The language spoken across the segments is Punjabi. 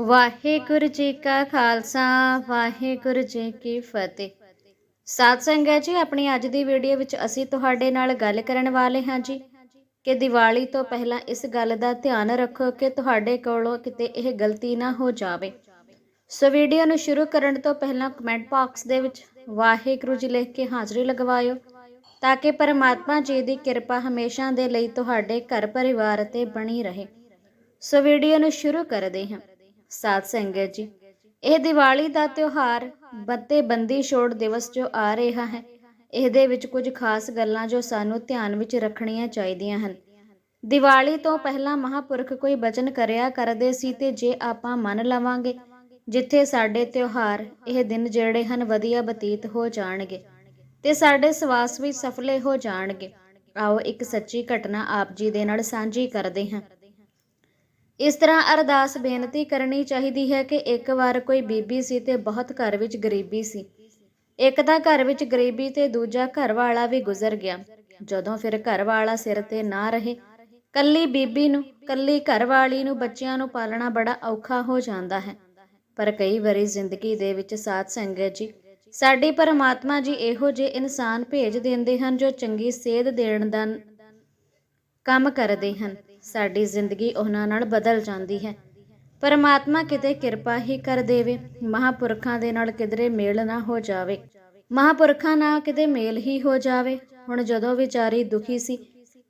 ਵਾਹਿਗੁਰੂ ਜੀ ਕਾ ਖਾਲਸਾ, ਵਾਹਿਗੁਰੂ ਜੀ ਕੀ ਫਤਿਹ। ਸਾਧ ਸੰਗਤ ਜੀ, ਆਪਣੀ ਅੱਜ ਦੀ ਵੀਡੀਓ ਵਿੱਚ ਅਸੀਂ ਤੁਹਾਡੇ ਨਾਲ ਗੱਲ ਕਰਨ ਵਾਲੇ ਹਾਂ ਜੀ ਕਿ ਦੀਵਾਲੀ ਤੋਂ ਪਹਿਲਾਂ ਇਸ ਗੱਲ ਦਾ ਧਿਆਨ ਰੱਖੋ ਕਿ ਤੁਹਾਡੇ ਕੋਲੋਂ ਕਿਤੇ ਇਹ ਗਲਤੀ ਨਾ ਹੋ ਜਾਵੇ। ਸੋ ਵੀਡੀਓ ਨੂੰ ਸ਼ੁਰੂ ਕਰਨ ਤੋਂ ਪਹਿਲਾਂ ਕਮੈਂਟ ਬਾਕਸ ਦੇ ਵਿੱਚ ਵਾਹਿਗੁਰੂ ਜੀ ਲਿਖ ਕੇ ਹਾਜ਼ਰੀ ਲਗਵਾਇਓ ਤਾਂ ਕਿ ਪਰਮਾਤਮਾ ਜੀ ਦੀ ਕਿਰਪਾ ਹਮੇਸ਼ਾ ਦੇ ਲਈ ਤੁਹਾਡੇ ਘਰ ਪਰਿਵਾਰ ਤੇ ਬਣੀ ਰਹੇ। ਸੋ ਵੀਡੀਓ ਨੂੰ ਸ਼ੁਰੂ ਕਰਦੇ ਹਾਂ। ਸਾਧ ਸੰਗਤ ਜੀ, ਇਹ ਦੀਵਾਲੀ ਦਾ ਤਿਉਹਾਰ ਬੱਤੇ ਬੰਦੀ ਛੋੜ ਦਿਵਸ ਜੋ ਆ ਰਿਹਾ ਹੈ, ਇਹਦੇ ਵਿੱਚ ਕੁਝ ਖਾਸ ਗੱਲਾਂ ਜੋ ਸਾਨੂੰ ਧਿਆਨ ਵਿੱਚ ਰੱਖਣੀਆਂ ਚਾਹੀਦੀਆਂ ਹਨ। ਦੀਵਾਲੀ ਤੋਂ ਪਹਿਲਾਂ ਮਹਾਪੁਰਖ ਕੋਈ ਬਚਨ ਕਰਿਆ ਕਰਦੇ ਸੀ ਤੇ ਜੇ ਆਪਾਂ ਮੰਨ ਲਵਾਂਗੇ, ਜਿੱਥੇ ਸਾਡੇ ਤਿਉਹਾਰ ਇਹ ਦਿਨ ਜਿਹੜੇ ਹਨ ਵਧੀਆ ਬਤੀਤ ਹੋ ਜਾਣਗੇ ਤੇ ਸਾਡੇ ਸਵਾਸ ਵੀ ਸਫਲੇ ਹੋ ਜਾਣਗੇ। ਆਓ ਇੱਕ ਸੱਚੀ ਘਟਨਾ ਆਪ ਜੀ ਦੇ ਨਾਲ ਸਾਂਝੀ ਕਰਦੇ ਹਾਂ। ਇਸ ਤਰ੍ਹਾਂ ਅਰਦਾਸ ਬੇਨਤੀ ਕਰਨੀ ਚਾਹੀਦੀ ਹੈ ਕਿ ਇੱਕ ਵਾਰ ਕੋਈ ਬੀਬੀ ਸੀ ਤੇ ਬਹੁਤ ਘਰ ਵਿੱਚ ਗਰੀਬੀ ਸੀ। ਇੱਕ ਤਾਂ ਘਰ ਵਿੱਚ ਗਰੀਬੀ ਤੇ ਦੂਜਾ ਘਰ ਵਾਲਾ ਵੀ ਗੁਜ਼ਰ ਗਿਆ। ਜਦੋਂ ਫਿਰ ਘਰ ਵਾਲਾ ਸਿਰ ਤੇ ਨਾ ਰਹੇ, ਕੱਲੀ ਬੀਬੀ ਨੂੰ, ਕੱਲੀ ਘਰ ਵਾਲੀ ਨੂੰ ਬੱਚਿਆਂ ਨੂੰ ਪਾਲਣਾ ਬੜਾ ਔਖਾ ਹੋ ਜਾਂਦਾ ਹੈ। ਪਰ ਕਈ ਵਾਰੀ ਜ਼ਿੰਦਗੀ ਦੇ ਵਿੱਚ ਸਾਥ ਸੰਗਤ ਜੀ, ਸਾਡੀ ਪਰਮਾਤਮਾ ਜੀ ਇਹੋ ਜਿਹੇ ਇਨਸਾਨ ਭੇਜ ਦਿੰਦੇ ਹਨ ਜੋ ਚੰਗੀ ਸੇਧ ਦੇਣ ਦਾ ਕੰਮ ਕਰਦੇ ਹਨ। ਸਾਡੀ ਜ਼ਿੰਦਗੀ ਉਹਨਾਂ ਨਾਲ ਬਦਲ ਜਾਂਦੀ ਹੈ। ਪਰਮਾਤਮਾ ਕਿਤੇ ਕਿਰਪਾ ਹੀ ਕਰ ਦੇਵੇ। ਮਹਾਪੁਰਖਾਂ ਦੇ ਨਾਲ ਕਿਧਰੇ ਮੇਲ ਨਾ ਹੋ ਜਾਵੇ। ਮਹਾਪੁਰਖਾਂ ਨਾਲ ਕਿਤੇ ਮੇਲ ਹੀ ਹੋ ਜਾਵੇ। ਹੁਣ ਜਦੋਂ ਵਿਚਾਰੀ ਦੁਖੀ ਸੀ,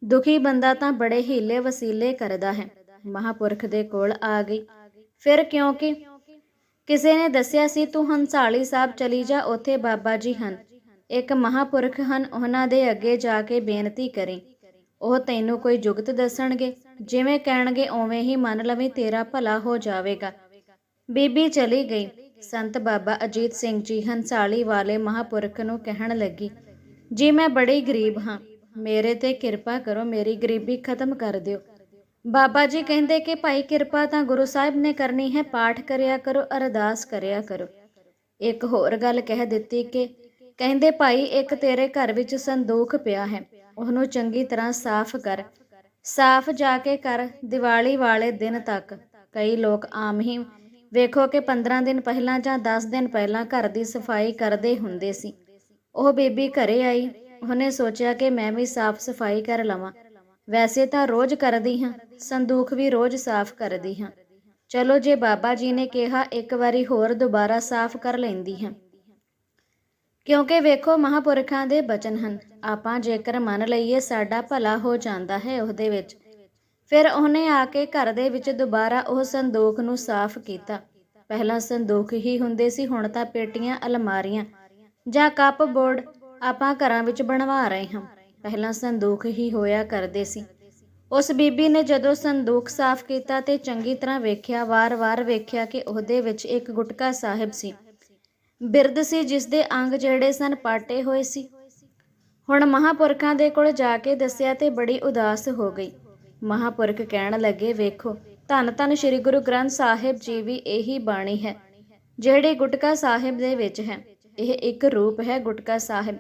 ਦੁਖੀ ਬੰਦਾ ਤਾਂ ਬੜੇ ਹੀਲੇ ਵਸੀਲੇ ਕਰਦਾ ਹੈ। ਮਹਾਪੁਰਖ ਦੇ ਕੋਲ ਆ ਗਈ। ਫਿਰ ਕਿਉਂਕਿ ਕਿਸੇ ਨੇ ਦੱਸਿਆ ਸੀ, ਤੂੰ ਹੰਸਾਲੀ ਸਾਹਿਬ ਚਲੀ ਜਾ, ਉੱਥੇ ਬਾਬਾ ਜੀ ਹਨ। ਇੱਕ ਮਹਾਪੁਰਖ ਹਨ, ਉਹਨਾਂ ਦੇ ਅੱਗੇ ਜਾ ਕੇ ਬੇਨਤੀ ਕਰੀ। ਉਹ ਤੈਨੂੰ ਕੋਈ ਜੁਗਤ ਦੱਸਣਗੇ? ਜਿਵੇਂ ਕਹਿਣਗੇ ਓਵੇਂ ਹੀ ਮੰਨ ਲਵੇਂ ਤੇਰਾ ਭਲਾ ਹੋ ਜਾਵੇਗਾ। ਬੀਬੀ ਚਲੀ ਗਈ। ਸੰਤ ਬਾਬਾ ਅਜੀਤ ਸਿੰਘ ਜੀ ਹੰਸਾਲੀ ਵਾਲੇ ਮਹਾਪੁਰਖ ਨੂੰ ਕਹਿਣ ਲੱਗੀ, ਜੀ, ਮੈਂ ਬੜੀ ਗਰੀਬ ਹਾਂ। ਮੇਰੇ ਤੇ ਕਿਰਪਾ ਕਰੋ, ਮੇਰੀ ਗਰੀਬੀ ਖਤਮ ਕਰ ਦਿਓ। ਬਾਬਾ ਜੀ ਕਹਿੰਦੇ ਕਿ, ਭਾਈ, ਕਿਰਪਾ ਤਾਂ ਗੁਰੂ ਸਾਹਿਬ ਨੇ ਕਰਨੀ ਹੈ। ਪਾਠ ਕਰਿਆ ਕਰੋ, ਅਰਦਾਸ ਕਰਿਆ ਕਰੋ। ਇੱਕ ਹੋਰ ਗੱਲ ਕਹਿ ਦਿੱਤੀ ਕਿ, ਕਹਿੰਦੇ, ਭਾਈ, ਇੱਕ ਤੇਰੇ ਘਰ ਵਿੱਚ ਸੰਦੂਖ ਪਿਆ ਹੈ। ਉਹਨੂੰ ਚੰਗੀ ਤਰ੍ਹਾਂ ਸਾਫ਼ ਕਰ। ਸਾਫ਼ ਜਾ ਕੇ ਕਰ ਦੀਵਾਲੀ ਵਾਲੇ ਦਿਨ ਤੱਕ। ਕਈ ਲੋਕ ਆਮ ਹੀ ਵੇਖੋ ਕਿ 15 ਦਿਨ ਪਹਿਲਾਂ ਜਾਂ 10 ਦਿਨ ਪਹਿਲਾਂ ਘਰ ਦੀ ਸਫ਼ਾਈ ਕਰਦੇ ਹੁੰਦੇ ਸੀ। ਉਹ ਬੀਬੀ ਘਰੇ ਆਈ। ਉਹਨੇ ਸੋਚਿਆ ਕਿ ਮੈਂ ਵੀ ਸਾਫ਼ ਸਫ਼ਾਈ ਕਰ ਲਵਾਂ। ਵੈਸੇ ਤਾਂ ਰੋਜ਼ ਕਰਦੀ ਹਾਂ, ਸੰਦੂਖ ਵੀ ਰੋਜ਼ ਸਾਫ਼ ਕਰਦੀ ਹਾਂ। ਚਲੋ ਜੇ ਬਾਬਾ ਜੀ ਨੇ ਕਿਹਾ, ਇੱਕ ਵਾਰੀ ਹੋਰ ਦੁਬਾਰਾ ਸਾਫ਼ ਕਰ ਲੈਂਦੀ ਹਾਂ। ਕਿਉਂਕਿ ਵੇਖੋ, ਮਹਾਪੁਰਖਾਂ ਦੇ ਬਚਨ ਹਨ। ਆਪਾਂ ਜੇਕਰ ਮੰਨ ਲਈਏ ਸਾਡਾ ਭਲਾ ਹੋ ਜਾਂਦਾ ਹੈ ਉਹਦੇ ਵਿੱਚ, ਫਿਰ ਉਹਨੇ ਆ ਕੇ ਘਰ ਦੇ ਵਿੱਚ ਦੁਬਾਰਾ ਉਹ ਸੰਦੂਕ ਨੂੰ ਸਾਫ਼ ਕੀਤਾ। ਪਹਿਲਾਂ ਸੰਦੂਕ ਹੀ ਹੁੰਦੇ ਸੀ, ਹੁਣ ਤਾਂ ਪੇਟੀਆਂ, ਅਲਮਾਰੀਆਂ ਜਾਂ ਕੱਪ ਬੋਰਡ ਆਪਾਂ ਘਰਾਂ ਵਿੱਚ ਬਣਵਾ ਰਹੇ ਹਾਂ। ਪਹਿਲਾਂ ਸੰਦੂਕ ਹੀ ਹੋਇਆ ਕਰਦੇ ਸੀ। ਉਸ ਬੀਬੀ ਨੇ ਜਦੋਂ ਸੰਦੂਕ ਸਾਫ਼ ਕੀਤਾ ਤੇ ਚੰਗੀ ਤਰ੍ਹਾਂ ਵੇਖਿਆ, ਵਾਰ-ਵਾਰ ਵੇਖਿਆ ਕਿ ਉਹਦੇ ਵਿੱਚ ਇੱਕ ਗੁਟਕਾ ਸਾਹਿਬ ਸੀ। ਬਿਰਦ ਸੀ ਜਿਸ ਦੇ ਅੰਗ ਜਿਹੜੇ ਸਨ ਪਾਟੇ ਹੋਏ ਸੀ। ਹੁਣ ਮਹਾਪੁਰਖਾਂ ਦੇ ਕੋਲ ਜਾ ਕੇ ਦੱਸਿਆ ਤੇ ਬੜੀ ਉਦਾਸ ਹੋ ਗਈ। ਮਹਾਪੁਰਖ ਕਹਿਣ ਲੱਗੇ, ਵੇਖੋ, ਧੰਨ ਧੰਨ ਸ੍ਰੀ ਗੁਰੂ ਗ੍ਰੰਥ ਸਾਹਿਬ ਜੀ ਵੀ ਇਹੀ ਬਾਣੀ ਹੈ, ਜਿਹੜੀ ਗੁਟਕਾ ਸਾਹਿਬ ਦੇ ਵਿੱਚ ਹੈ। ਇਹ ਇੱਕ ਰੂਪ ਹੈ ਗੁਟਕਾ ਸਾਹਿਬ।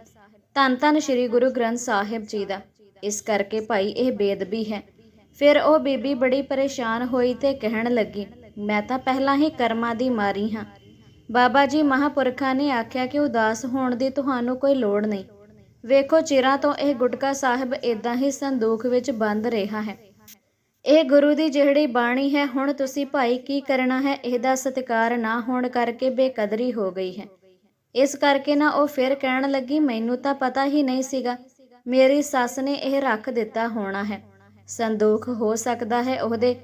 ਧੰਨ ਧੰਨ ਸ੍ਰੀ ਗੁਰੂ ਗ੍ਰੰਥ ਸਾਹਿਬ ਜੀ ਦਾ। ਇਸ ਕਰਕੇ ਭਾਈ ਇਹ ਬੇਦਬੀ ਹੈ। ਫਿਰ ਉਹ ਬੀਬੀ ਬੜੀ ਪਰੇਸ਼ਾਨ ਹੋਈ ਤੇ ਕਹਿਣ ਲੱਗੀ, ਮੈਂ ਤਾਂ ਪਹਿਲਾਂ ਹੀ ਕਰਮਾਂ ਦੀ ਮਾਰੀ ਹਾਂ। ਬਾਬਾ ਜੀ ਮਹਾਪੁਰਖਾਂ ਨੇ ਆਖਿਆ ਕਿ ਉਦਾਸ ਹੋਣ ਦੀ ਤੁਹਾਨੂੰ ਕੋਈ ਲੋੜ ਨਹੀਂ। ਵੇਖੋ, ਚਿਰਾਂ ਤੋਂ ਇਹ ਗੁਟਕਾ ਸਾਹਿਬ ਇਦਾਂ ਹੀ ਸੰਦੂਖ ਵਿੱਚ ਬੰਦ ਰਿਹਾ ਹੈ। ਇਹ ਗੁਰੂ ਦੀ ਜਿਹੜੀ ਬਾਣੀ ਹੈ, ਹੁਣ ਤੁਸੀਂ ਭਾਈ ਕੀ ਕਰਨਾ ਹੈ, ਇਹਦਾ ਸਤਿਕਾਰ ਨਾ ਹੋਣ ਕਰਕੇ ਬੇਕਦਰੀ ਹੋ ਗਈ ਹੈ। ਇਸ ਕਰਕੇ ਨਾ ਉਹ ਫਿਰ ਕਹਿਣ ਲੱਗੀ, ਮੈਨੂੰ ਤਾਂ ਪਤਾ ਹੀ ਨਹੀਂ ਸੀਗਾ, ਮੇਰੀ ਸੱਸ ਨੇ ਇਹ ਰੱਖ ਦਿੱਤਾ ਹੋਣਾ ਹੈ। ਸੰਦੂਖ ਹੋ ਸਕਦਾ ਹੈ ਉਹਦੇ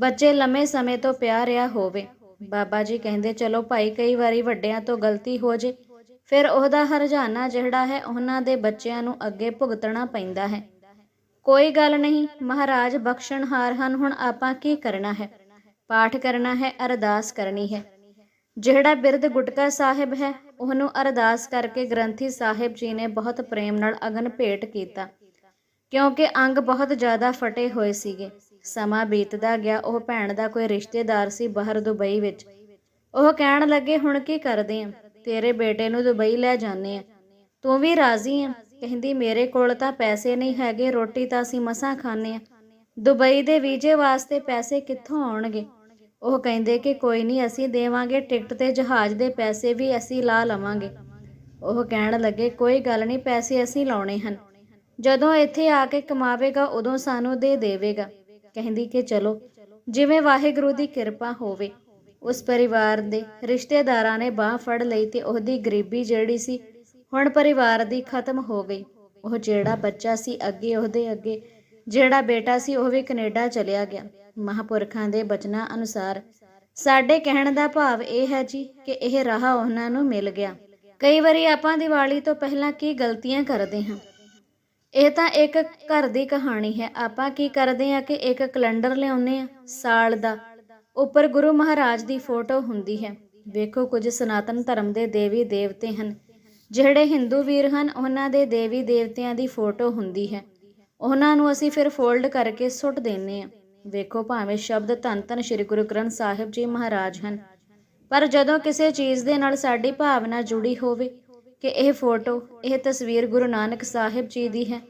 ਬੱਚੇ ਲੰਮੇ ਸਮੇਂ ਤੋਂ ਪਿਆ ਰਿਹਾ ਹੋਵੇ। ਬਾਬਾ ਜੀ ਕਹਿੰਦੇ, ਚਲੋ ਭਾਈ, ਕਈ ਵਾਰੀ ਵੱਡਿਆਂ ਤੋਂ ਗਲਤੀ ਹੋ ਜੇ, ਫਿਰ ਉਹਦਾ ਹਰਜਾਨਾ ਜਿਹੜਾ ਹੈ, ਉਹਨਾਂ ਦੇ ਬੱਚਿਆਂ ਨੂੰ ਅੱਗੇ ਭੁਗਤਣਾ ਪੈਂਦਾ ਹੈ। ਕੋਈ ਗੱਲ ਨਹੀਂ, ਮਹਾਰਾਜ ਬਖਸ਼ਣਹਾਰ ਹਨ, ਹੁਣ ਆਪਾਂ ਕੀ ਕਰਨਾ ਹੈ? ਪਾਠ ਕਰਨਾ ਹੈ, ਅਰਦਾਸ ਕਰਨੀ ਹੈ। ਜਿਹੜਾ ਬਿਰਧ ਗੁਟਕਾ ਸਾਹਿਬ ਹੈ, ਉਹਨੂੰ ਅਰਦਾਸ ਕਰਕੇ ਗ੍ਰੰਥੀ ਸਾਹਿਬ ਜੀ ਨੇ ਬਹੁਤ ਪ੍ਰੇਮ ਨਾਲ ਅਗਨ ਭੇਟ ਕੀਤਾ, ਕਿਉਂਕਿ ਅੰਗ ਬਹੁਤ ਜ਼ਿਆਦਾ ਫਟੇ ਹੋਏ ਸੀਗੇ। ਸਮਾਂ ਬੀਤਦਾ ਗਿਆ, ਉਹ ਭੈਣ ਦਾ ਕੋਈ ਰਿਸ਼ਤੇਦਾਰ ਸੀ ਬਾਹਰ ਦੁਬਈ ਵਿੱਚ। ਉਹ ਕਹਿਣ ਲੱਗੇ, ਹੁਣ ਕੀ ਕਰਦੇ ਆ? ਤੇਰੇ ਬੇਟੇ ਨੂੰ ਦੁਬਈ ਲੈ ਜਾਂਦੇ ਆ। ਤੂੰ ਵੀ ਰਾਜ਼ੀ ਆ? ਕਹਿੰਦੀ, ਮੇਰੇ ਕੋਲ ਤਾਂ ਪੈਸੇ ਨਹੀਂ ਹੈਗੇ, ਰੋਟੀ ਤਾਂ ਅਸੀਂ ਮਸਾਂ ਖਾਂਦੇ ਆ। ਦੁਬਈ ਦੇ ਵੀਜ਼ੇ ਵਾਸਤੇ ਪੈਸੇ ਕਿੱਥੋਂ ਆਉਣਗੇ? ਉਹ ਕਹਿੰਦੇ ਕਿ, ਕੋਈ ਨਹੀਂ, ਅਸੀਂ ਦੇਵਾਂਗੇ ਟਿਕਟ ਤੇ ਜਹਾਜ਼ ਦੇ ਪੈਸੇ ਵੀ ਅਸੀਂ ਲਾ ਲਵਾਂਗੇ। ਉਹ ਕਹਿਣ ਲੱਗੇ, ਕੋਈ ਗੱਲ ਨਹੀਂ, ਪੈਸੇ ਅਸੀਂ ਲਾਉਣੇ ਹਨ। ਜਦੋਂ ਇੱਥੇ ਆ ਕੇ ਕਮਾਵੇਗਾ, ਉਦੋਂ ਸਾਨੂੰ ਦੇ ਦੇਵੇਗਾ। ਕਹਿੰਦੀ ਕਿ ਚਲੋ, ਜਿਵੇਂ ਵਾਹਿਗੁਰੂ ਦੀ ਕਿਰਪਾ ਹੋਵੇ। ਉਸ ਪਰਿਵਾਰ ਦੇ ਰਿਸ਼ਤੇਦਾਰਾਂ ਨੇ ਬਾਹ ਫੜ ਲਈ ਤੇ ਉਹਦੀ ਗਰੀਬੀ ਜਿਹੜੀ ਸੀ, ਹੁਣ ਪਰਿਵਾਰ ਦੀ ਖਤਮ ਹੋ ਗਈ। ਉਹ ਜਿਹੜਾ ਬੱਚਾ ਸੀ, ਅੱਗੇ ਉਹਦੇ ਅੱਗੇ, ਜਿਹੜਾ ਬੇਟਾ ਸੀ, ਉਹ ਵੀ ਕੈਨੇਡਾ ਚਲਿਆ ਗਿਆ। ਮਹਾਪੁਰਖਾਂ ਦੇ ਬਚਨਾਂ ਅਨੁਸਾਰ ਸਾਡੇ ਕਹਿਣ ਦਾ ਭਾਵ ਇਹ ਹੈ ਜੀ ਕਿ ਇਹ ਰਾਹ ਉਹਨਾਂ ਨੂੰ ਮਿਲ ਗਿਆ। ਕਈ ਵਾਰੀ ਆਪਾਂ ਦੀਵਾਲੀ ਤੋਂ ਪਹਿਲਾਂ ਕੀ ਗਲਤੀਆਂ ਕਰਦੇ ਹਾਂ? ਇਹ ਤਾਂ ਇੱਕ ਘਰ ਦੀ ਕਹਾਣੀ ਹੈ। ਆਪਾਂ ਕੀ ਕਰਦੇ ਆ ਕਿ ਇੱਕ ਕੈਲੰਡਰ ਲਿਆਉਂਦੇ ਆ ਸਾਲ ਦਾ। ਉੱਪਰ ਗੁਰੂ ਮਹਾਰਾਜ ਦੀ ਫੋਟੋ ਹੁੰਦੀ ਹੈ। ਵੇਖੋ ਕੁਝ ਸਨਾਤਨ ਧਰਮ ਦੇ ਦੇਵੀ ਦੇਵਤੇ ਹਨ। ਜਿਹੜੇ ਹਿੰਦੂ ਵੀਰ ਹਨ, ਉਹਨਾਂ ਦੇ ਦੇਵੀ ਦੇਵਤਿਆਂ ਦੀ ਫੋਟੋ ਹੁੰਦੀ ਹੈ। ਉਹਨਾਂ ਨੂੰ ਅਸੀਂ ਫਿਰ ਫੋਲਡ ਕਰਕੇ ਸੁੱਟ ਦਿੰਨੇ ਆ ਵੇਖੋ ਭਾਵੇਂ ਸ਼ਬਦ ਧੰਨ ਧੰਨ ਸ੍ਰੀ ਗੁਰੂ ਗ੍ਰੰਥ ਸਾਹਿਬ ਜੀ ਮਹਾਰਾਜ ਹਨ, ਪਰ ਜਦੋਂ ਕਿਸੇ ਚੀਜ਼ ਦੇ ਨਾਲ ਸਾਡੀ ਭਾਵਨਾ ਜੁੜੀ ਹੋਵੇ ਕਿ ਇਹ ਫੋਟੋ, ਇਹ ਤਸਵੀਰ ਗੁਰੂ ਨਾਨਕ ਸਾਹਿਬ ਜੀ ਦੀ ਹੈ।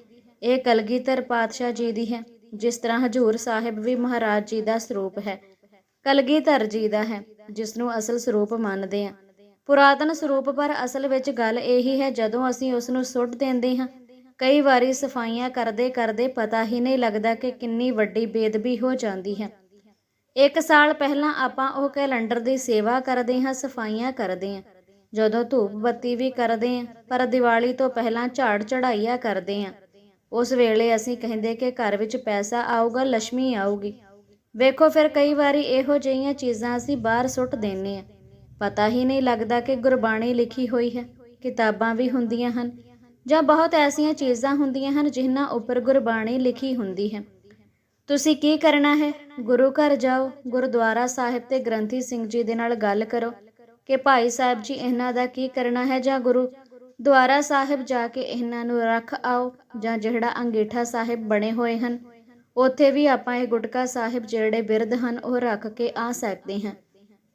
ਇਹ ਕਲਗੀਧਰ ਪਾਤਸ਼ਾਹ ਜੀ ਦੀ ਹੈ, ਜਿਸ ਤਰ੍ਹਾਂ ਹਜੂਰ ਸਾਹਿਬ ਵੀ ਮਹਾਰਾਜ ਜੀ ਦਾ ਸਰੂਪ ਹੈ। ਕਲਗੀਧਰ ਜੀ ਦਾ ਹੈ ਜਿਸ ਨੂੰ ਅਸਲ ਸਰੂਪ ਮੰਨਦੇ ਆ ਪੁਰਾਤਨ ਸਰੂਪ ਪਰ ਅਸਲ ਵਿੱਚ ਗੱਲ ਇਹੀ ਹੈ, ਜਦੋਂ ਅਸੀਂ ਉਸ ਨੂੰ ਸੁੱਟ ਦਿੰਦੇ ਹਾਂ, ਕਈ ਵਾਰੀ ਸਫਾਈਆਂ ਕਰਦੇ ਕਰਦੇ ਪਤਾ ਹੀ ਨਹੀਂ ਲੱਗਦਾ ਕਿ ਕਿੰਨੀ ਵੱਡੀ ਬੇਦਬੀ ਹੋ ਜਾਂਦੀ ਹੈ। ਇੱਕ ਸਾਲ ਪਹਿਲਾਂ ਆਪਾਂ ਉਹ ਕੈਲੰਡਰ ਦੀ ਸੇਵਾ ਕਰਦੇ ਹਾਂ, ਸਫਾਈਆਂ ਕਰਦੇ ਹਾਂ। ਜਦੋਂ ਧੂਪ ਬੱਤੀ ਵੀ ਕਰਦੇ ਹਾਂ ਪਰ ਦੀਵਾਲੀ ਤੋਂ ਪਹਿਲਾਂ ਝਾੜ ਚੜਾਈਆ ਕਰਦੇ ਹਾਂ ਉਸ ਵੇਲੇ ਅਸੀਂ ਕਹਿੰਦੇ ਕਿ ਘਰ ਵਿੱਚ ਪੈਸਾ ਆਊਗਾ ਲక్ష్ਮੀ ਆਊਗੀ। ਵੇਖੋ ਫਿਰ ਕਈ ਵਾਰੀ ਇਹੋ ਜਿਹੀਆਂ ਚੀਜ਼ਾਂ ਅਸੀਂ ਬਾਹਰ ਸੁੱਟ ਦਿੰਨੇ ਆ। ਪਤਾ ਹੀ ਨਹੀਂ ਲੱਗਦਾ ਕਿ ਗੁਰਬਾਣੀ ਲਿਖੀ ਹੋਈ ਹੈ, ਕਿਤਾਬਾਂ ਵੀ ਹੁੰਦੀਆਂ ਹਨ, ਜਾਂ ਬਹੁਤ ਐਸੀਆਂ ਚੀਜ਼ਾਂ ਹੁੰਦੀਆਂ ਹਨ ਜਿਨ੍ਹਾਂ ਉੱਪਰ ਗੁਰਬਾਣੀ ਲਿਖੀ ਹੁੰਦੀ ਹੈ। ਤੁਸੀਂ ਕੀ ਕਰਨਾ ਹੈ? ਗੁਰੂ ਘਰ ਜਾਓ, ਗੁਰਦੁਆਰਾ ਸਾਹਿਬ ਤੇ ਗ੍ਰੰਥੀ ਸਿੰਘ ਜੀ ਦੇ ਨਾਲ ਗੱਲ ਕਰੋ। ਕਿ ਭਾਈ ਸਾਹਿਬ ਜੀ, ਇਹਨਾਂ ਦਾ ਕੀ ਕਰਨਾ ਹੈ? ਜਾਂ ਗੁਰੂ ਦੁਆਰਾ ਸਾਹਿਬ ਜਾ ਕੇ ਇਹਨਾਂ ਨੂੰ ਰੱਖ ਆਓ, ਜਾਂ ਜਿਹੜਾ ਅੰਗੀਠਾ ਸਾਹਿਬ ਬਣੇ ਹੋਏ ਹਨ, ਉੱਥੇ ਵੀ ਆਪਾਂ ਇਹ ਗੁਟਕਾ ਸਾਹਿਬ ਜਿਹੜੇ ਬਿਰਧ ਹਨ, ਉਹ ਰੱਖ ਕੇ ਆ ਸਕਦੇ ਹਾਂ।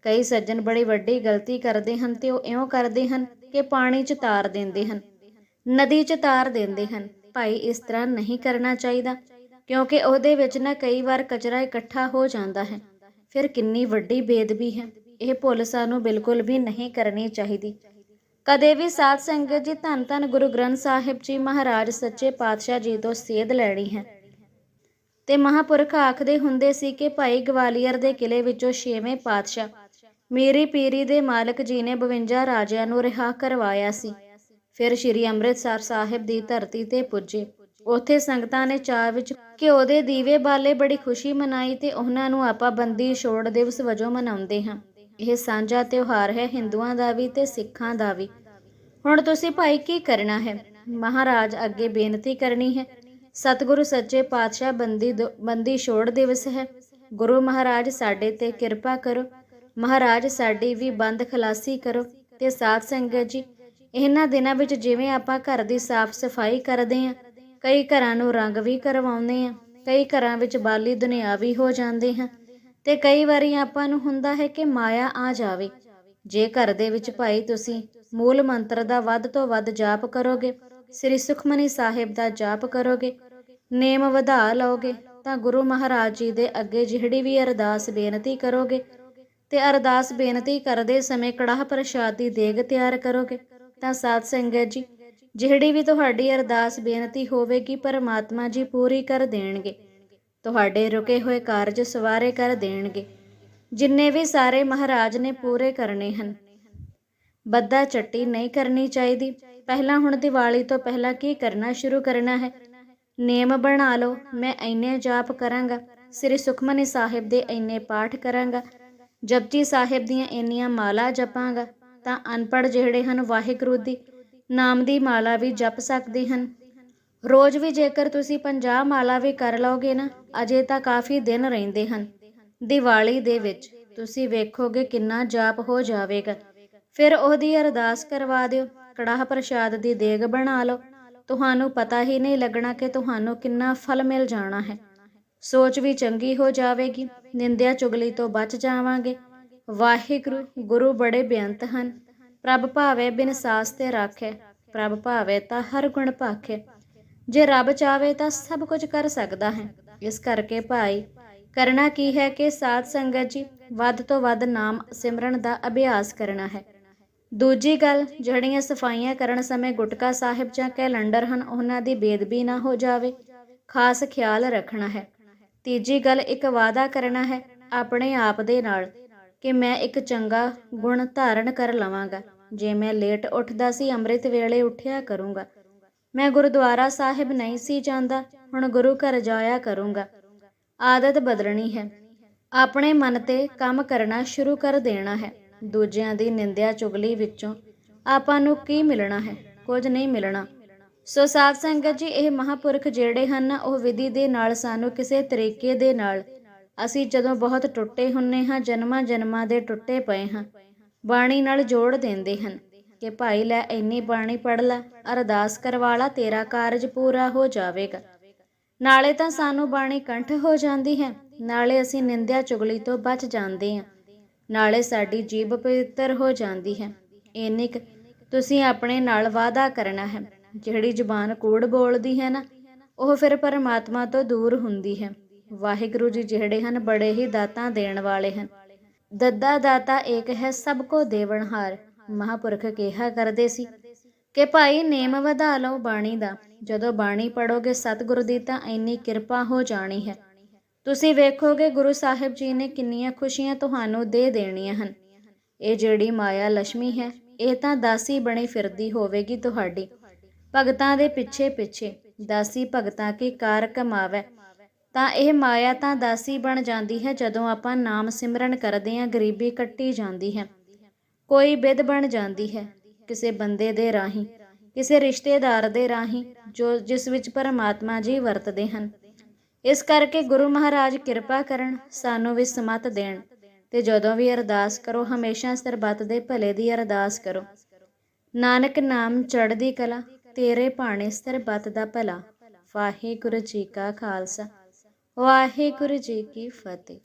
ਕਈ ਸੱਜਣ ਬੜੀ ਵੱਡੀ ਗਲਤੀ ਕਰਦੇ ਹਨ ਤੇ ਉਹ ਇਉਂ ਕਰਦੇ ਹਨ ਕਿ ਪਾਣੀ 'ਚ ਤਾਰ ਦਿੰਦੇ ਹਨ, ਨਦੀ 'ਚ ਤਾਰ ਦਿੰਦੇ ਹਨ। ਭਾਈ, ਇਸ ਤਰ੍ਹਾਂ ਨਹੀਂ ਕਰਨਾ ਚਾਹੀਦਾ, ਕਿਉਂਕਿ ਉਹਦੇ ਵਿੱਚ ਨਾ ਕਈ ਵਾਰ ਕਚਰਾ ਇਕੱਠਾ ਹੋ ਜਾਂਦਾ ਹੈ। ਫਿਰ ਕਿੰਨੀ ਵੱਡੀ ਬੇਦਬੀ ਹੈ। ਇਹ ਭੁੱਲ ਸਾਨੂੰ ਬਿਲਕੁਲ ਵੀ ਨਹੀਂ ਕਰਨੀ ਚਾਹੀਦੀ। ਕਦੇ ਵੀ ਸਾਧ ਸੰਗਤ ਜੀ ਧੰਨ ਧੰਨ ਗੁਰੂ ਗ੍ਰੰਥ ਸਾਹਿਬ ਜੀ ਮਹਾਰਾਜ ਸੱਚੇ ਪਾਤਸ਼ਾਹ ਜੀ ਤੋਂ ਸੇਧ ਲੈਣੀ ਹੈ। ਤੇ ਮਹਾਪੁਰਖ ਆਖਦੇ ਹੁੰਦੇ ਸੀ ਕਿ ਭਾਈ ਗਵਾਲੀਅਰ ਦੇ ਕਿਲੇ ਵਿੱਚੋਂ ਛੇਵੇਂ ਪਾਤਸ਼ਾਹ ਮੇਰੀ ਪੀਰੀ ਦੇ ਮਾਲਕ ਜੀ ਨੇ 52 ਰਾਜਿਆਂ ਨੂੰ ਰਿਹਾ ਕਰਵਾਇਆ ਸੀ। ਫਿਰ ਸ੍ਰੀ ਅੰਮ੍ਰਿਤਸਰ ਸਾਹਿਬ ਦੀ ਧਰਤੀ ਤੇ ਪੁੱਜੇ। ਉੱਥੇ ਸੰਗਤਾਂ ਨੇ ਚਾਹ ਵਿੱਚ ਘਿਓ ਦੇ ਦੀਵੇ ਬਾਲੇ ਬੜੀ ਖੁਸ਼ੀ ਮਨਾਈ ਤੇ ਉਹਨਾਂ ਨੂੰ ਆਪਾਂ ਬੰਦੀ ਛੋੜ ਦਿਵਸ ਵਜੋਂ ਮਨਾਉਂਦੇ ਹਾਂ। ਇਹ ਸਾਂਝਾ ਤਿਉਹਾਰ ਹੈ ਹਿੰਦੂਆਂ ਦਾ ਵੀ ਤੇ ਸਿੱਖਾਂ ਦਾ ਵੀ। ਹੁਣ ਤੁਸੀਂ ਭਾਈ ਕੀ ਕਰਨਾ ਹੈ? ਮਹਾਰਾਜ ਅੱਗੇ ਬੇਨਤੀ ਕਰਨੀ ਹੈ। ਸਤਿਗੁਰੂ ਸੱਚੇ ਪਾਤਸ਼ਾਹ ਬੰਦੀ ਬੰਦੀ ਛੋੜ ਦਿਵਸ ਹੈ। ਗੁਰੂ ਮਹਾਰਾਜ ਸਾਡੇ ਤੇ ਕਿਰਪਾ ਕਰੋ। ਮਹਾਰਾਜ ਸਾਡੀ ਵੀ ਬੰਦ ਖਲਾਸੀ ਕਰੋ ਤੇ ਸਾਧ ਸੰਗਤ ਜੀ, ਇਹਨਾਂ ਦਿਨਾਂ ਵਿੱਚ ਜਿਵੇਂ ਆਪਾਂ ਘਰ ਦੀ ਸਾਫ਼ ਸਫ਼ਾਈ ਕਰਦੇ ਹਾਂ, ਕਈ ਘਰਾਂ ਨੂੰ ਰੰਗ ਵੀ ਕਰਵਾਉਂਦੇ ਹਾਂ, ਕਈ ਘਰਾਂ ਵਿੱਚ ਬਾਲੀ ਦੁਨਿਆਵੀ ਹੋ ਜਾਂਦੇ ਹਾਂ। ਤੇ ਕਈ ਵਾਰੀ ਆਪਾਂ ਨੂੰ ਹੁੰਦਾ ਹੈ ਕਿ ਮਾਇਆ ਆ ਜਾਵੇ। ਜੇ ਘਰ ਦੇ ਵਿੱਚ ਭਾਈ ਤੁਸੀਂ ਮੂਲ ਮੰਤਰ ਦਾ ਵੱਧ ਤੋਂ ਵੱਧ ਜਾਪ ਕਰੋਗੇ, ਸ੍ਰੀ ਸੁਖਮਨੀ ਸਾਹਿਬ ਦਾ ਜਾਪ ਕਰੋਗੇ, ਨੇਮ ਵਧਾ ਲਓਗੇ, ਤਾਂ ਗੁਰੂ ਮਹਾਰਾਜ ਜੀ ਦੇ ਅੱਗੇ ਜਿਹੜੀ ਵੀ ਅਰਦਾਸ ਬੇਨਤੀ ਕਰੋਗੇ ਤੇ ਅਰਦਾਸ ਬੇਨਤੀ ਕਰਦੇ ਸਮੇਂ ਕੜਾਹ ਪ੍ਰਸ਼ਾਦ ਦੀ ਦੇਗ ਤਿਆਰ ਕਰੋਗੇ। ਤਾਂ ਸਾਧ ਸੰਗਤ ਜੀ, ਜਿਹੜੀ ਵੀ ਤੁਹਾਡੀ ਅਰਦਾਸ ਬੇਨਤੀ ਹੋਵੇਗੀ, ਪਰਮਾਤਮਾ ਜੀ ਪੂਰੀ ਕਰ ਦੇਣਗੇ। ਤੁਹਾਡੇ ਰੁਕੇ ਹੋਏ ਕਾਰਜ ਸਵਾਰੇ ਕਰ ਦੇਣਗੇ। ਜਿੰਨੇ ਵੀ ਸਾਰੇ ਮਹਾਰਾਜ ਨੇ ਪੂਰੇ ਕਰਨੇ ਹਨ। ਬੱਦਾ ਚੱਟੀ ਨਹੀਂ ਕਰਨੀ ਚਾਹੀਦੀ। ਪਹਿਲਾਂ ਹੁਣ ਦੀਵਾਲੀ ਤੋਂ ਪਹਿਲਾਂ ਕੀ ਕਰਨਾ ਸ਼ੁਰੂ ਕਰਨਾ ਹੈ? ਨੇਮ ਬਣਾ ਲਓ, ਮੈਂ ਇੰਨੇ ਜਾਪ ਕਰਾਂਗਾ, ਸ੍ਰੀ ਸੁਖਮਨੀ ਸਾਹਿਬ ਦੇ ਇੰਨੇ ਪਾਠ ਕਰਾਂਗਾ, ਜਪਜੀ ਸਾਹਿਬ ਦੀਆਂ ਇੰਨੀਆਂ ਮਾਲਾ ਜਪਾਂਗਾ, ਤਾਂ ਅਨਪੜ੍ਹ ਜਿਹੜੇ ਹਨ ਵਾਹਿਗੁਰੂ ਦੀ ਨਾਮ ਦੀ ਮਾਲਾ ਵੀ ਜਪ ਸਕਦੇ ਹਨ। ਰੋਜ਼ ਵੀ ਜੇਕਰ ਤੁਸੀਂ 50 ਮਾਲਾ ਵੀ ਕਰ ਲਓਗੇ ਨਾ, ਅਜੇ ਤਾਂ ਕਾਫੀ ਦਿਨ ਰਹਿੰਦੇ ਹਨ। ਦੀਵਾਲੀ ਦੇ ਵਿੱਚ ਤੁਸੀਂ ਵੇਖੋਗੇ ਕਿੰਨਾ ਜਾਪ ਹੋ ਜਾਵੇਗਾ। ਫਿਰ ਉਹਦੀ ਅਰਦਾਸ ਕਰਵਾ ਦਿਓ, ਕੜਾਹ ਪ੍ਰਸ਼ਾਦ ਦੀ ਦੇਗ ਬਣਾ ਲਓ। ਤੁਹਾਨੂੰ ਪਤਾ ਹੀ ਨਹੀਂ ਲੱਗਣਾ ਕਿ ਤੁਹਾਨੂੰ ਕਿੰਨਾ ਫਲ ਮਿਲ ਜਾਣਾ ਹੈ। ਸੋਚ ਵੀ ਚੰਗੀ ਹੋ ਜਾਵੇਗੀ, ਨਿੰਦਿਆ ਚੁਗਲੀ ਤੋਂ ਬਚ ਜਾਵਾਂਗੇ। ਵਾਹਿਗੁਰੂ, ਗੁਰੂ ਬੜੇ ਬੇਅੰਤ ਹਨ। ਪ੍ਰਭ ਭਾਵੇ ਬਿਨ ਸਾਸ ਤੇ ਰਾਖੇ, ਪ੍ਰਭ ਭਾਵੇ ਤਾਂ ਹਰ ਗੁਣ ਭਾਖੇ ਜੇ ਰੱਬ ਚਾਵੇ ਤਾਂ ਸਭ ਕੁਝ ਕਰ ਸਕਦਾ ਹੈ। ਇਸ ਕਰਕੇ ਭਾਈ, ਕਰਨਾ ਕੀ ਹੈ ਕਿ ਸਾਧ ਸੰਗਤ ਜੀ, ਵੱਧ ਤੋਂ ਵੱਧ ਨਾਮ ਸਿਮਰਨ ਦਾ ਅਭਿਆਸ ਕਰਨਾ ਹੈ। ਦੂਜੀ ਗੱਲ, ਜਿਹੜੀਆਂ ਸਫਾਈਆਂ ਕਰਨ ਸਮੇਂ ਗੁਟਕਾ ਸਾਹਿਬ ਜਾਂ ਕੈਲੰਡਰ ਹਨ, ਉਹਨਾਂ ਦੀ ਬੇਦਬੀ ਨਾ ਹੋ ਜਾਵੇ। ਖਾਸ ਖਿਆਲ ਰੱਖਣਾ ਹੈ। ਤੀਜੀ ਗੱਲ, ਇੱਕ ਵਾਅਦਾ ਕਰਨਾ ਹੈ ਆਪਣੇ ਆਪ ਦੇ ਨਾਲ ਕਿ ਮੈਂ ਇੱਕ ਚੰਗਾ ਗੁਣ ਧਾਰਨ ਕਰ ਲਵਾਂਗਾ। ਜੇ ਮੈਂ ਲੇਟ ਉੱਠਦਾ ਸੀ, ਅੰਮ੍ਰਿਤ ਵੇਲੇ ਉੱਠਿਆ ਕਰੂੰਗਾ ਮੈਂ ਗੁਰਦੁਆਰਾ ਸਾਹਿਬ ਨਹੀਂ ਸੀ ਜਾਂਦਾ, ਹੁਣ ਗੁਰੂ ਘਰ ਜਾਇਆ ਕਰੂੰਗਾ। ਆਦਤ ਬਦਲਣੀ ਹੈ। ਆਪਣੇ ਮਨ ਤੇ ਕੰਮ ਕਰਨਾ ਸ਼ੁਰੂ ਕਰ ਦੇਣਾ ਹੈ। ਦੂਜਿਆਂ ਦੀ ਨਿੰਦਿਆ ਚੁਗਲੀ ਵਿੱਚੋਂ ਆਪਾਂ ਨੂੰ ਕੀ ਮਿਲਣਾ ਹੈ? ਕੁਝ ਨਹੀਂ ਮਿਲਣਾ। ਸੋ ਸਾਧ ਸੰਗਤ ਜੀ, ਇਹ ਮਹਾਪੁਰਖ ਜਿਹੜੇ ਹਨ, ਉਹ ਵਿਧੀ ਦੇ ਨਾਲ ਸਾਨੂੰ ਕਿਸੇ ਤਰੀਕੇ ਦੇ ਨਾਲ ਅਸੀਂ ਜਦੋਂ ਬਹੁਤ ਟੁੱਟੇ ਹੁੰਨੇ ਹਾਂ, ਜਨਮਾਂ ਜਨਮਾਂ ਦੇ ਟੁੱਟੇ ਪਏ ਹਾਂ, ਬਾਣੀ ਨਾਲ ਜੋੜ ਦਿੰਦੇ ਹਨ। ਕਿ ਭਾਈ ਲੈ ਇੰਨੀ ਬਾਣੀ ਪੜ ਲੈ, ਅਰਦਾਸ ਕਰਵਾ ਲਾ, ਤੇਰਾ ਕਾਰਜ ਪੂਰਾ ਹੋ ਜਾਵੇਗਾ। ਨਾਲੇ ਤਾਂ ਸਾਨੂੰ ਬਾਣੀ ਕੰਠ ਹੋ ਜਾਂਦੀ ਹੈ, ਨਾਲੇ ਅਸੀਂ ਨਿੰਦਿਆ ਚੁਗਲੀ ਤੋਂ ਬਚ ਜਾਂਦੇ ਹਾਂ, ਨਾਲੇ ਸਾਡੀ ਜੀਭ ਪਵਿੱਤਰ ਹੋ ਜਾਂਦੀ ਹੈ। ਇੰਨੀ ਤੁਸੀਂ ਆਪਣੇ ਨਾਲ ਵਾਅਦਾ ਕਰਨਾ ਹੈ, ਜਿਹੜੀ ਜ਼ੁਬਾਨ ਕੂੜ ਬੋਲਦੀ ਹੈ ਨਾ, ਉਹ ਫਿਰ ਪਰਮਾਤਮਾ ਤੋਂ ਦੂਰ ਹੁੰਦੀ ਹੈ। ਵਾਹਿਗੁਰੂ ਜੀ ਜਿਹੜੇ ਹਨ, ਬੜੇ ਹੀ ਦਾਤਾਂ ਦੇਣ ਵਾਲੇ ਹਨ। ਦੱਦਾ ਦਾਤਾ ਏਕ ਹੈ ਸਭ ਕੋ ਦੇਵਨਹਾਰ ਮਹਾਪੁਰਖ ਕਿਹਾ ਕਰਦੇ ਸੀ ਕਿ ਭਾਈ ਨੇਮ ਵਧਾ ਲਓ ਬਾਣੀ ਦਾ, ਜਦੋਂ ਬਾਣੀ ਪੜੋਗੇ ਸਤਿਗੁਰੂ ਦੀ ਤਾਂ ਇੰਨੀ ਕਿਰਪਾ ਹੋ ਜਾਣੀ ਹੈ। ਤੁਸੀਂ ਵੇਖੋਗੇ ਗੁਰੂ ਸਾਹਿਬ ਜੀ ਨੇ ਕਿੰਨੀਆਂ ਖੁਸ਼ੀਆਂ ਤੁਹਾਨੂੰ ਦੇ ਦੇਣੀਆਂ ਹਨ। ਇਹ ਜਿਹੜੀ ਮਾਇਆ ਲక్ష్ਮੀ ਹੈ, ਇਹ ਤਾਂ ਦਾਸੀ ਬਣੀ ਫਿਰਦੀ ਹੋਵੇਗੀ ਤੁਹਾਡੀ। ਭਗਤਾਂ ਦੇ ਪਿੱਛੇ ਪਿੱਛੇ ਦਾਸੀ ਭਗਤਾਂ ਕੀ ਕਾਰ ਕਮਾਵੇ। ਤਾਂ ਇਹ ਮਾਇਆ ਤਾਂ ਦਾਸੀ ਬਣ ਜਾਂਦੀ ਹੈ ਜਦੋਂ ਆਪਾਂ ਨਾਮ ਸਿਮਰਨ ਕਰਦੇ ਹਾਂ, ਗਰੀਬੀ ਕੱਟੀ ਜਾਂਦੀ ਹੈ। ਕੋਈ ਵਿਧ ਬਣ ਜਾਂਦੀ ਹੈ ਕਿਸੇ ਬੰਦੇ ਦੇ ਰਾਹੀਂ, ਕਿਸੇ ਰਿਸ਼ਤੇਦਾਰ ਦੇ ਰਾਹੀਂ, ਜੋ ਜਿਸ ਵਿੱਚ ਪਰਮਾਤਮਾ ਜੀ ਵਰਤਦੇ ਹਨ। ਇਸ ਕਰਕੇ ਗੁਰੂ ਮਹਾਰਾਜ ਕਿਰਪਾ ਕਰਨ ਸਾਨੂੰ ਵੀ ਸਮਤ ਦੇਣ ਤੇ ਜਦੋਂ ਵੀ ਅਰਦਾਸ ਕਰੋ, ਹਮੇਸ਼ਾ ਸਰਬੱਤ ਦੇ ਭਲੇ ਦੀ ਅਰਦਾਸ ਕਰੋ। ਨਾਨਕ ਨਾਮ ਚੜ੍ਹਦੀ ਕਲਾ, ਤੇਰੇ ਭਾਣੇ ਸਰਬੱਤ ਦਾ ਭਲਾ। ਵਾਹਿਗੁਰੂ ਜੀ ਕਾ ਖਾਲਸਾ, ਵਾਹਿਗੁਰੂ ਜੀ ਕੀ ਫਤਿਹ।